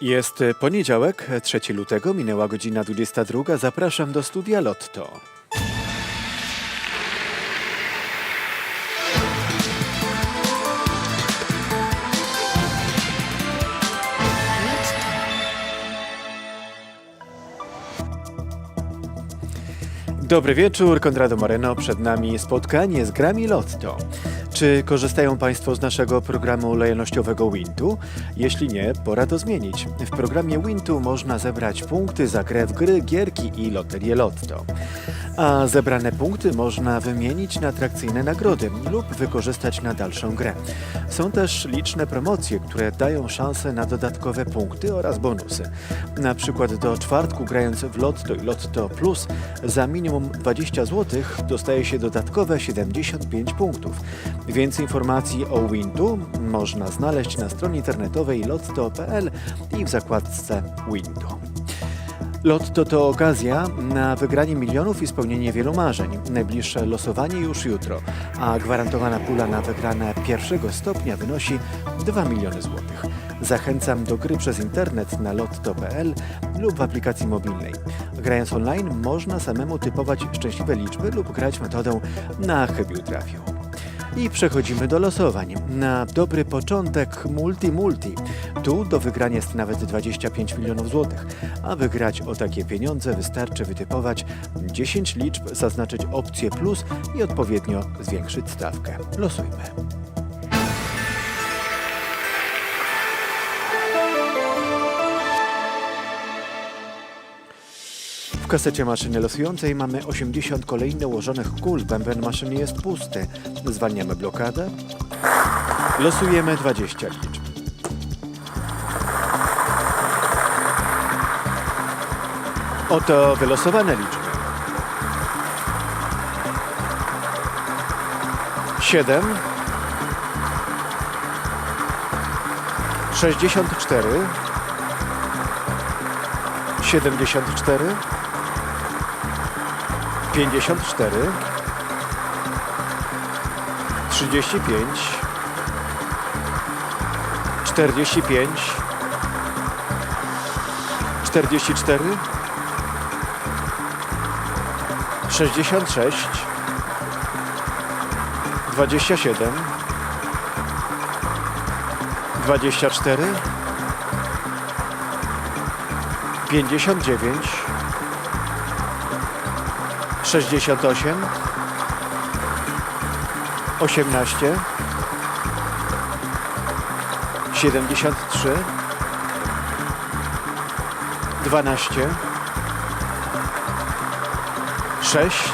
Jest poniedziałek, 3 lutego, minęła godzina 22. Zapraszam do studia Lotto. Dobry wieczór, Konrado Moreno. Przed nami spotkanie z grami Lotto. Czy korzystają Państwo z naszego programu lojalnościowego Wintu? Jeśli nie, pora to zmienić. W programie Wintu można zebrać punkty za grę w gry, gierki i loterię Lotto. A zebrane punkty można wymienić na atrakcyjne nagrody lub wykorzystać na dalszą grę. Są też liczne promocje, które dają szansę na dodatkowe punkty oraz bonusy. Na przykład do czwartku grając w Lotto i Lotto Plus za minimum 20 zł dostaje się dodatkowe 75 punktów. Więcej informacji o Wintu można znaleźć na stronie internetowej lotto.pl i w zakładce Wintu. Lotto to okazja na wygranie milionów i spełnienie wielu marzeń. Najbliższe losowanie już jutro, a gwarantowana pula na wygrane pierwszego stopnia wynosi 2 miliony złotych. Zachęcam do gry przez internet na lotto.pl lub w aplikacji mobilnej. Grając online można samemu typować szczęśliwe liczby lub grać metodą na chybił trafił. I przechodzimy do losowań. Na dobry początek multi-multi. Tu do wygrania jest nawet 25 milionów złotych. A wygrać o takie pieniądze wystarczy wytypować 10 liczb, zaznaczyć opcję plus i odpowiednio zwiększyć stawkę. Losujmy. Kasecie maszyny losującej mamy 80 kolejne ułożonych kul. Bęben maszyny jest pusty. Zwalniamy blokadę. Losujemy 20 liczb. Oto wylosowane liczby. 7 64 74 54 35 45 44 66 27 24 59 68 18 73 12 6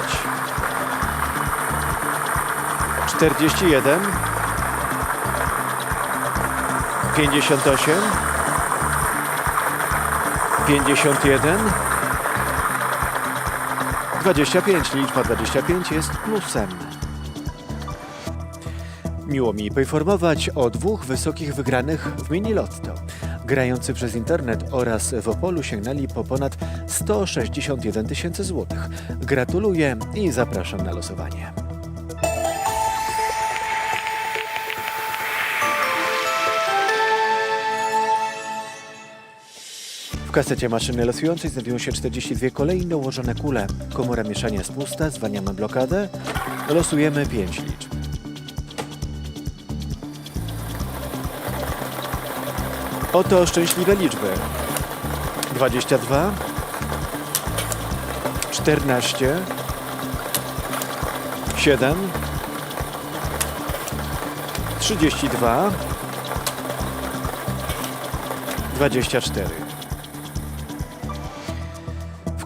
41 58 51 25. Liczba 25 jest plusem. Miło mi poinformować o dwóch wysokich wygranych w mini lotto. Grający przez internet oraz w Opolu sięgnęli po ponad 161 tysięcy złotych. Gratuluję i zapraszam na losowanie. W kasecie maszyny losującej znajdują się 42 kolejne ułożone kule. Komora mieszania jest pusta, zwalniamy blokadę. Losujemy 5 liczb. Oto szczęśliwe liczby. 22 14 7 32 24 W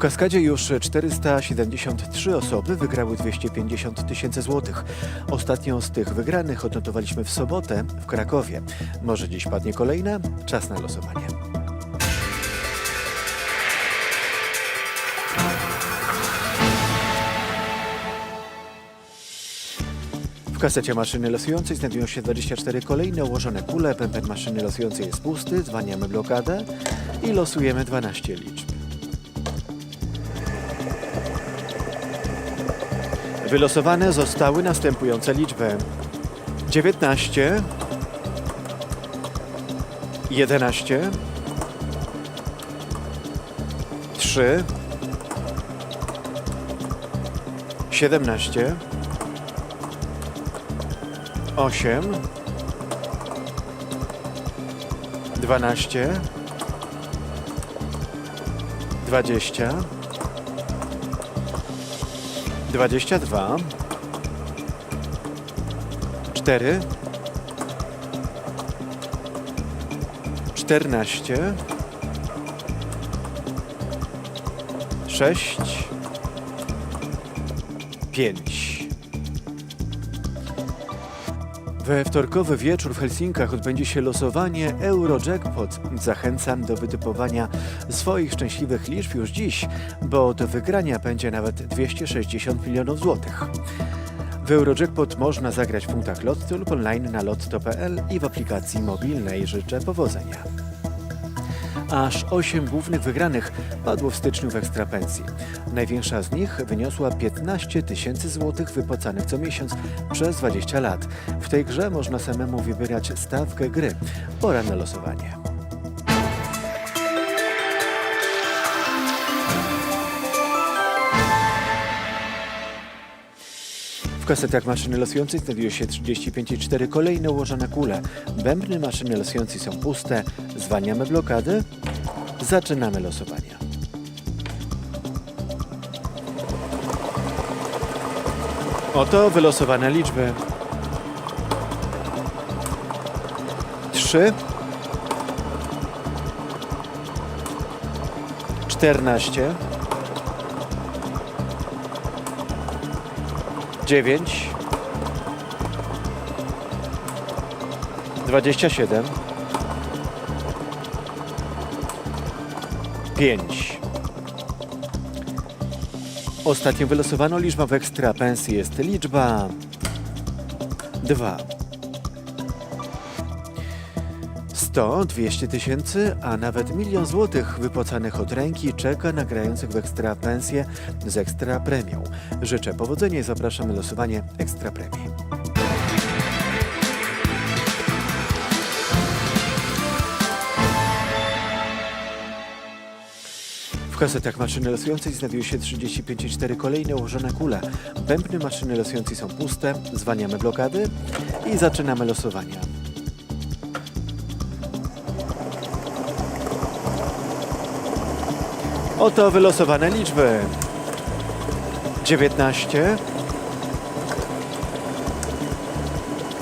kaskadzie już 473 osoby wygrały 250 tysięcy złotych. Ostatnią z tych wygranych odnotowaliśmy w sobotę w Krakowie. Może dziś padnie kolejna? Czas na losowanie. W kasecie maszyny losującej znajdują się 24 kolejne ułożone kule. Pępek maszyny losującej jest pusty. Zwalniamy blokadę i losujemy 12 liczb. Wylosowane zostały następujące liczby: 19, 11, 3, 17, 8, 12, 20, 22, 4, 14, 6, 5. We wtorkowy wieczór w Helsinkach odbędzie się losowanie Eurojackpot. Zachęcam do wytypowania swoich szczęśliwych liczb już dziś, bo do wygrania będzie nawet 260 milionów złotych. W Eurojackpot można zagrać w punktach Lotto lub online na lotto.pl i w aplikacji mobilnej. Życzę powodzenia. Aż 8 głównych wygranych padło w styczniu w ekstrapensji. Największa z nich wyniosła 15 tysięcy złotych wypłacanych co miesiąc przez 20 lat. W tej grze można samemu wybierać stawkę gry. Pora na losowanie. Kasetach maszyny losującej znajdują się 35,4 kolejne ułożone kule. Bębny maszyny losującej są puste. Zwalniamy blokady. Zaczynamy losowanie. Oto wylosowane liczby. 3 14 9 27 5 Ostatnią wylosowaną liczbą w ekstra pensji jest liczba 2 100, 200 tysięcy, a nawet milion złotych wypłacanych od ręki czeka na grających w ekstra pensję z ekstra premią. Życzę powodzenia i zapraszam na losowanie ekstra premii. W kasetach maszyny losującej znajdują się 35,4 kolejne ułożone kule. Bębny maszyny losującej są puste, zwalniamy blokady i zaczynamy losowanie. Oto wylosowane liczby. 19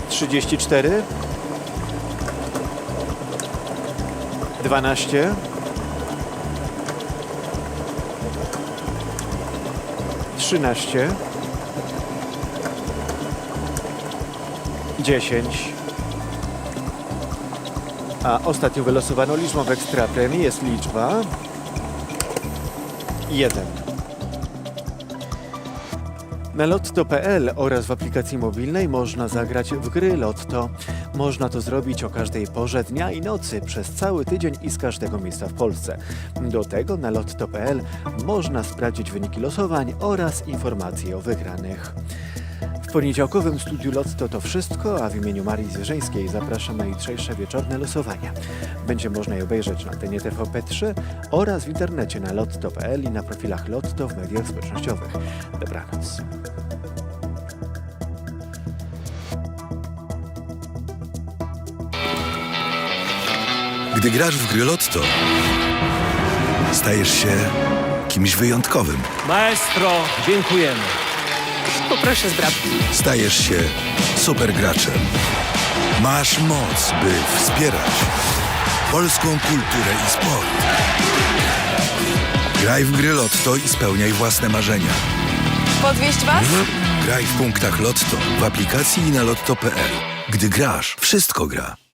34 12 13 10 A ostatnią wylosowaną liczbą w ekstra premii jest liczba 1. Na lotto.pl oraz w aplikacji mobilnej można zagrać w gry Lotto. Można to zrobić o każdej porze dnia i nocy przez cały tydzień i z każdego miejsca w Polsce. Do tego na lotto.pl można sprawdzić wyniki losowań oraz informacje o wygranych. W poniedziałkowym studiu Lotto to wszystko, a w imieniu Marii Zwierzyńskiej zapraszam na jutrzejsze wieczorne losowania. Będzie można je obejrzeć na antenie TVP3 oraz w internecie na lotto.pl i na profilach Lotto w mediach społecznościowych. Dobranoc. Gdy grasz w gry Lotto, stajesz się kimś wyjątkowym. Maestro, dziękujemy. Poproszę zdrabki. Stajesz się supergraczem. Masz moc, by wspierać polską kulturę i sport. Graj w gry Lotto i spełniaj własne marzenia. Podwieźć was? Graj w punktach Lotto, w aplikacji i na lotto.pl. Gdy grasz, wszystko gra.